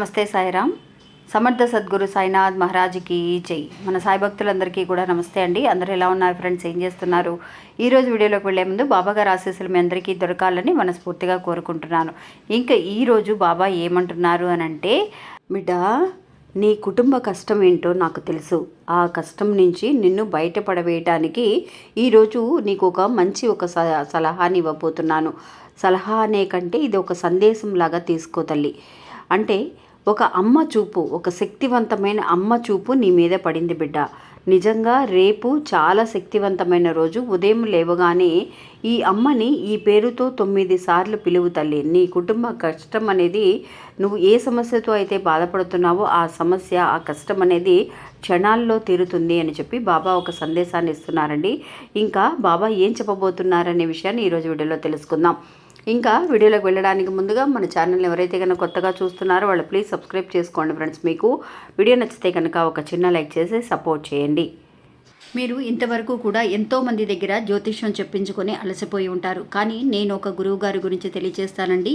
నమస్తే సాయిరామ్. సమర్థ సద్గురు సాయినాథ్ మహారాజ్కి జై. మన సాయి భక్తులందరికీ కూడా నమస్తే అండి. అందరూ ఎలా ఉన్నారు ఫ్రెండ్స్? ఏం చేస్తున్నారు? ఈరోజు వీడియోలోకి వెళ్ళే ముందు బాబా గారు ఆశీస్సులు మీ అందరికీ దొరకాలని మనస్ఫూర్తిగా కోరుకుంటున్నాను. ఇంకా ఈరోజు బాబా ఏమంటున్నారు అని అంటే బిడ్డ నీ కుటుంబ కష్టం ఏంటో నాకు తెలుసు. ఆ కష్టం నుంచి నిన్ను బయటపడవేయటానికి ఈరోజు నీకు ఒక మంచి ఒక స- సలహాని ఇవ్వబోతున్నాను. సలహా అనే కంటే ఇది ఒక సందేశం లాగా తీసుకో తల్లి. అంటే ఒక అమ్మ చూపు ఒక శక్తివంతమైన అమ్మ చూపు నీ మీద పడింది బిడ్డ. నిజంగా రేపు చాలా శక్తివంతమైన రోజు. ఉదయం లేవగానే ఈ అమ్మని ఈ పేరుతో తొమ్మిది సార్లు పిలువు తల్లి. నీ కుటుంబ కష్టం అనేది నువ్వు ఏ సమస్యతో అయితే బాధపడుతున్నావో ఆ సమస్య ఆ కష్టం అనేది క్షణాల్లో తీరుతుంది అని చెప్పి బాబా ఒక సందేశాన్ని ఇస్తున్నారండి. ఇంకా బాబా ఏం చెప్పబోతున్నారనే విషయాన్ని ఈరోజు వీడియోలో తెలుసుకుందాం. ఇంకా వీడియోలోకి వెళ్ళడానికి ముందుగా మన ఛానల్ ఎవరైతే కనుక కొత్తగా చూస్తున్నారో వాళ్ళు ప్లీజ్ సబ్స్క్రైబ్ చేసుకోండి ఫ్రెండ్స్ మీకు వీడియో నచ్చితే కనుక ఒక చిన్న లైక్ చేసి సపోర్ట్ చేయండి. మీరు ఇంతవరకు కూడా ఎంతో మంది దగ్గర జ్యోతిష్యం చెప్పించుకొని అలసిపోయి ఉంటారు. కానీ నేను ఒక గురువు గారి గురించి తెలియజేస్తానండి.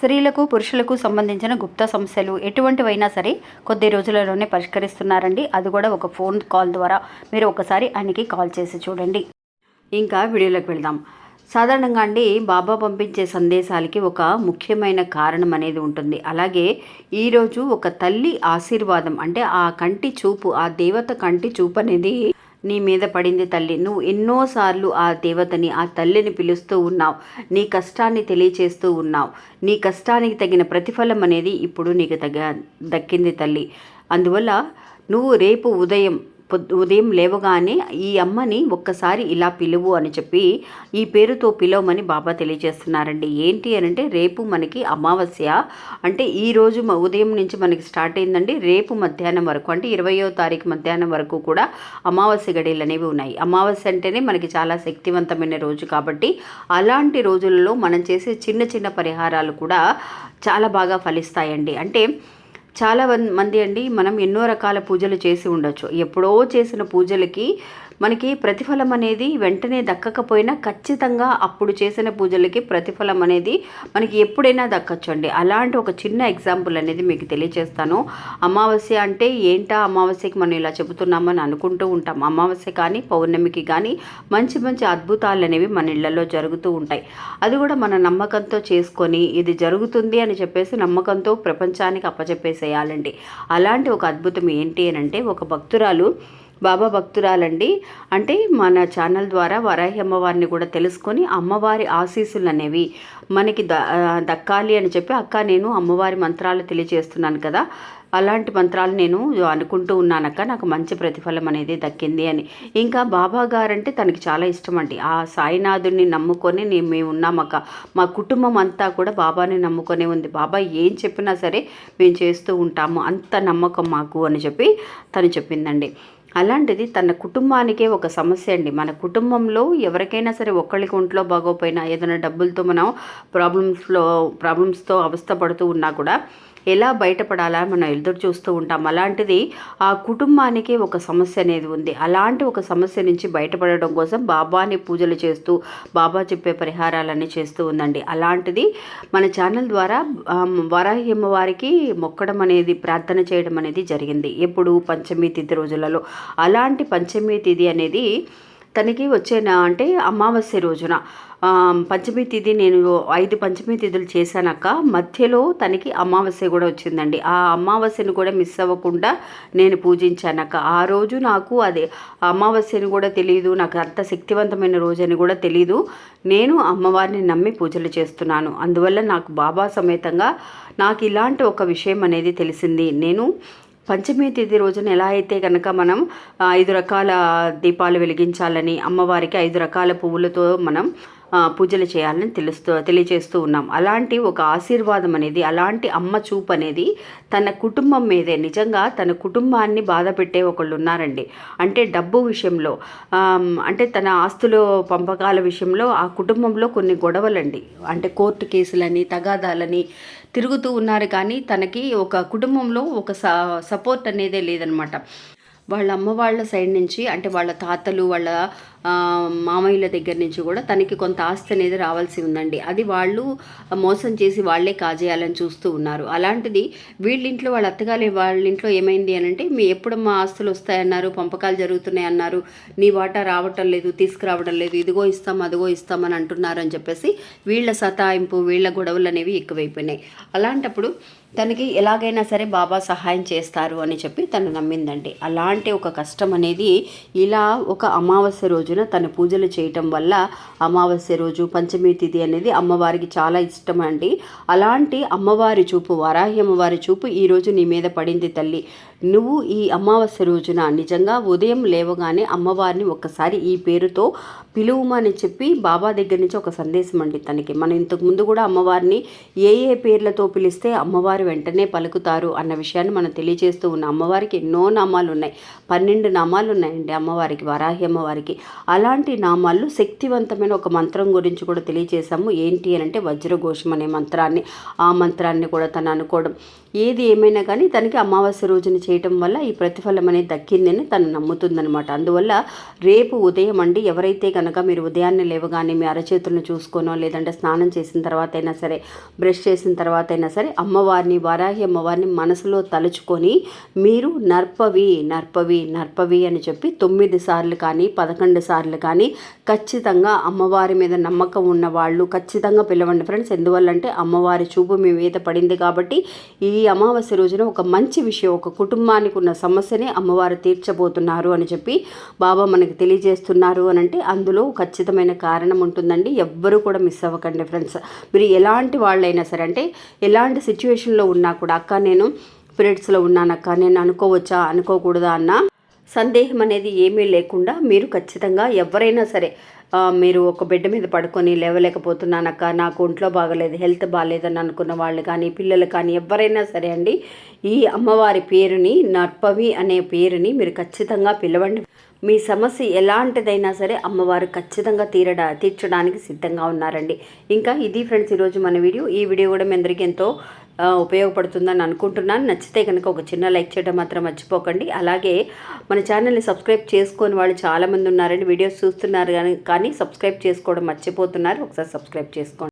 స్త్రీలకు పురుషులకు సంబంధించిన గుప్త సమస్యలు ఎటువంటివైనా సరే కొద్ది రోజులలోనే పరిష్కరిస్తున్నారండి. అది కూడా ఒక ఫోన్ కాల్ ద్వారా. మీరు ఒకసారి ఆయనకి కాల్ చేసి చూడండి. ఇంకా వీడియోలోకి వెళ్దాం. సాధారణంగా అండి బాబా పంపించే సందేశాలకి ఒక ముఖ్యమైన కారణం అనేది ఉంటుంది. అలాగే ఈరోజు ఒక తల్లి ఆశీర్వాదం అంటే ఆ కంటి చూపు ఆ దేవత కంటి చూపు అనేది నీ మీద పడింది తల్లి. నువ్వు ఎన్నోసార్లు ఆ దేవతని ఆ తల్లిని పిలుస్తూ ఉన్నావు. నీ కష్టాన్ని తెలియచేస్తూ ఉన్నావు. నీ కష్టానికి తగిన ప్రతిఫలం అనేది ఇప్పుడు నీకు తగ దక్కింది తల్లి. అందువల్ల నువ్వు రేపు ఉదయం పొద్దు ఉదయం లేవగానే ఈ అమ్మని ఒక్కసారి ఇలా పిలువు అని చెప్పి ఈ పేరుతో పిలవమని బాబా తెలియజేస్తున్నారండి. ఏంటి అని అంటే రేపు మనకి అమావాస్య. అంటే ఈ రోజు ఉదయం నుంచి మనకి స్టార్ట్ అయిందండి. రేపు మధ్యాహ్నం వరకు అంటే ఇరవయో తారీఖు మధ్యాహ్నం వరకు కూడా అమావాస్య గడియలు అనేవి ఉన్నాయి. అమావాస్య అంటేనే మనకి చాలా శక్తివంతమైన రోజు కాబట్టి అలాంటి రోజులలో మనం చేసే చిన్న చిన్న పరిహారాలు కూడా చాలా బాగా ఫలిస్తాయండి. అంటే చాలా మంది అండి మనం ఎన్నో రకాల పూజలు చేసి ఉండొచ్చు. ఎప్పుడో చేసిన పూజలకి మనకి ప్రతిఫలం అనేది వెంటనే దక్కకపోయినా ఖచ్చితంగా అప్పుడు చేసిన పూజలకి ప్రతిఫలం అనేది మనకి ఎప్పుడైనా దక్కచ్చండి. అలాంటి ఒక చిన్న ఎగ్జాంపుల్ అనేది మీకు తెలియజేస్తాను అమావాస్య అంటే ఏంటా? అమావాస్యకి మనం ఇలా చెబుతున్నామని అనుకుంటూ ఉంటాం. అమావాస్య కానీ పౌర్ణమికి కానీ మంచి మంచి అద్భుతాలు అనేవి మన ఇళ్ళలో జరుగుతూ ఉంటాయి. అది కూడా మన నమ్మకంతో చేసుకొని ఇది జరుగుతుంది అని చెప్పేసి నమ్మకంతో ప్రపంచానికి అప్పచెప్పేసేయాలండి. అలాంటి ఒక అద్భుతం ఏంటి అని అంటే ఒక భక్తురాలు బాబా భక్తురాలండి. అంటే మన ఛానల్ ద్వారా వరాహి అమ్మవారిని కూడా తెలుసుకొని అమ్మవారి ఆశీస్సులు అనేవి మనకి ద దక్కాలి అని చెప్పి అక్క నేను అమ్మవారి మంత్రాలు తెలియజేస్తున్నాను కదా. అలాంటి మంత్రాలు నేను అనుకుంటూ ఉన్నానక్క. నాకు మంచి ప్రతిఫలం అనేది దక్కింది అని. ఇంకా బాబా గారంటే తనకి చాలా ఇష్టం అండి ఆ సాయినాథుడిని నమ్ముకొని నేను మేము ఉన్నామక్క. మా కుటుంబం అంతా కూడా బాబాని నమ్ముకొనే ఉంది. బాబా ఏం చెప్పినా సరే మేము చేస్తూ ఉంటాము. అంత నమ్మకం మాకు అని చెప్పి తను చెప్పిందండి. అలాంటిది తన కుటుంబానికే ఒక సమస్య అండి. మన కుటుంబంలో ఎవరికైనా సరే ఒక్కళ్ళకి ఒంట్లో బాగోపోయినా ఏదైనా డబ్బులతో మనం ప్రాబ్లమ్స్లో ప్రాబ్లమ్స్తో అవస్థపడుతూ ఉన్నా కూడా ఎలా బయటపడాలా మనం ఎదురు చూస్తూ ఉంటాం. అలాంటిది ఆ కుటుంబానికి ఒక సమస్య అనేది ఉంది. అలాంటి ఒక సమస్య నుంచి బయటపడడం కోసం బాబాని పూజలు చేస్తూ బాబా చెప్పే పరిహారాలన్నీ చేస్తూ ఉందండి. అలాంటిది మన ఛానల్ ద్వారా ఆ, వరాహి అమ్మవారికి మొక్కడం అనేది ప్రార్థన చేయడం అనేది జరిగింది. ఎప్పుడు పంచమి తిథి రోజులలో. అలాంటి పంచమి తిథి అనేది తనకి వచ్చే అంటే అమావాస్య రోజున. పంచమి తిథి నేను ఐదు పంచమి తిథులు చేశానక్క. మధ్యలో తనకి అమావాస్య కూడా వచ్చిందండి. ఆ అమావాస్యను కూడా మిస్ అవ్వకుండా నేను పూజించానక్క. ఆ రోజు నాకు అదే అమావాస్యను కూడా తెలియదు నాకు అంత శక్తివంతమైన రోజు అని కూడా తెలియదు నేను అమ్మవారిని నమ్మి పూజలు చేస్తున్నాను. అందువల్ల నాకు బాబా సమేతంగా నాకు ఇలాంటి ఒక విషయం అనేది తెలిసింది. నేను పంచమి తిథి రోజున ఎలా అయితే కనుక మనం ఐదు రకాల దీపాలు వెలిగించాలని అమ్మవారికి ఐదు రకాల పువ్వులతో మనం పూజలు చేయాలని తెలుస్తూ తెలియజేస్తూ ఉన్నాం. అలాంటి ఒక ఆశీర్వాదం అనేది అలాంటి అమ్మ చూపు అనేది తన కుటుంబం మీదే నిజంగా తన కుటుంబాన్ని బాధ పెట్టే ఒకళ్ళు ఉన్నారండి. అంటే డబ్బు విషయంలో అంటే తన ఆస్తుల పంపకాల విషయంలో ఆ కుటుంబంలో కొన్ని గొడవలండి. అంటే కోర్టు కేసులని తగాదాలని తిరుగుతూ ఉన్నారు కానీ తనకి ఒక కుటుంబంలో ఒక స సపోర్ట్ అనేదే లేదనమాట. వాళ్ళ అమ్మ వాళ్ళ సైడ్ నుంచి అంటే వాళ్ళ తాతలు వాళ్ళ మామయ్యల దగ్గర నుంచి కూడా తనకి కొంత ఆస్తి అనేది రావాల్సి ఉందండి. అది వాళ్ళు మోసం చేసి వాళ్ళే కాజేయాలని చూస్తూ ఉన్నారు. అలాంటిది వీళ్ళింట్లో వాళ్ళ అత్తగారి వాళ్ళ ఇంట్లో ఏమైంది అని అంటే మీ ఎప్పుడు మా ఆస్తులు వస్తాయన్నారు? పంపకాలు జరుగుతున్నాయి అన్నారు. నీ వాటా రావటం లేదు తీసుకురావడం లేదు. ఇదిగో ఇస్తాం అదిగో ఇస్తాం అని అంటున్నారు అని చెప్పేసి వీళ్ళ సతాయింపు వీళ్ళ గొడవలు అనేవి ఎక్కువైపోయినాయి. అలాంటప్పుడు తనకి ఎలాగైనా సరే బాబా సహాయం చేస్తారు అని చెప్పి తను నమ్మిందండి. అలాంటి ఒక కష్టం అనేది ఇలా ఒక అమావాస్య రోజు రోజున తన పూజలు చేయటం వల్ల అమావాస్య రోజు పంచమి తిథి అనేది అమ్మవారికి చాలా ఇష్టం అండి అలాంటి అమ్మవారి చూపు వారాహి అమ్మవారి చూపు ఈరోజు నీ మీద పడింది తల్లి. నువ్వు ఈ అమావాస్య రోజున నిజంగా ఉదయం లేవగానే అమ్మవారిని ఒక్కసారి ఈ పేరుతో పిలువమని చెప్పి బాబా దగ్గర నుంచి ఒక సందేశం అండి తనకి. మనం ఇంతకు ముందు కూడా అమ్మవారిని ఏ ఏ పేర్లతో పిలిస్తే అమ్మవారు వెంటనే పలుకుతారు అన్న విషయాన్ని మనం తెలియజేస్తూ ఉన్న. అమ్మవారికి ఎన్నో నామాలు ఉన్నాయి. పన్నెండు నామాలు ఉన్నాయండి అమ్మవారికి వరాహి అమ్మవారికి. అలాంటి నామాలు శక్తివంతమైన ఒక మంత్రం గురించి కూడా తెలియజేశాము. ఏంటి అని అంటే వజ్రఘోషం అనే మంత్రాన్ని ఆ మంత్రాన్ని కూడా తను అనుకోవడం ఏది ఏమైనా కానీ తనకి అమావాస్య రోజున చేయటం వల్ల ఈ ప్రతిఫలం అనేది దక్కిందని తను నమ్ముతుందనమాట అందువల్ల రేపు ఉదయం అండి ఎవరైతే కనుక మీరు ఉదయాన్నే లేవగానే మీ అరచేతులను చూసుకోనో లేదంటే స్నానం చేసిన తర్వాత అయినా సరే బ్రష్ చేసిన తర్వాత అయినా సరే అమ్మవారిని వారాహి అమ్మవారిని మనసులో తలుచుకొని మీరు నర్పవి నర్పవి నర్పవి అని చెప్పి తొమ్మిది సార్లు కానీ పదకొండు సార్లు కానీ ఖచ్చితంగా అమ్మవారి మీద నమ్మకం ఉన్న వాళ్ళు ఖచ్చితంగా పిలవండి. ఫ్రెండ్స్ ఎందువల్లంటే అమ్మవారి చూపు మీ మీద పడింది కాబట్టి ఈ అమావాస్య రోజున ఒక మంచి విషయం ఒక కుటుంబానికి ఉన్న సమస్యని అమ్మవారు తీర్చబోతున్నారు అని చెప్పి బాబా మనకి తెలియజేస్తున్నారు అని అంటే అందులో ఖచ్చితమైన కారణం ఉంటుందండి. ఎవ్వరూ కూడా మిస్ అవ్వకండి ఫ్రెండ్స్. మీరు ఎలాంటి వాళ్ళైనా సరే అంటే ఎలాంటి సిచ్యువేషన్లో ఉన్నా కూడా అక్క నేను పీరియడ్స్లో ఉన్నానక్క నేను అనుకోవచ్చా అనుకోకూడదా అన్న సందేహం అనేది ఏమీ లేకుండా మీరు ఖచ్చితంగా ఎవరైనా సరే మీరు ఒక బెడ్ మీద పడుకొని లేవలేకపోతున్నానక్క నాకు ఒంట్లో బాగలేదు హెల్త్ బాగాలేదని అనుకున్న వాళ్ళు కానీ పిల్లలు కానీ ఎవరైనా సరే అండి ఈ అమ్మవారి పేరుని నర్పవి అనే పేరుని మీరు ఖచ్చితంగా పిలవండి. మీ సమస్య ఎలాంటిదైనా సరే అమ్మవారు ఖచ్చితంగా తీరడా తీర్చడానికి సిద్ధంగా ఉన్నారండి. ఇంకా ఇది ఫ్రెండ్స్ ఈరోజు మన వీడియో. ఈ వీడియో కూడా మీ అందరికీ ఎంతో ఉపయోగపడుతుందని అనుకుంటున్నాను. నచ్చితే కనుక ఒక చిన్న లైక్ చేయడం మాత్రం మర్చిపోకండి. అలాగే మన ఛానల్ని సబ్స్క్రైబ్ చేసుకొని వాళ్ళు చాలామంది ఉన్నారండి. వీడియోస్ చూస్తున్నారు కానీ కానీ సబ్స్క్రైబ్ చేసుకోవడం మర్చిపోతున్నారు. ఒకసారి సబ్స్క్రైబ్ చేసుకోండి.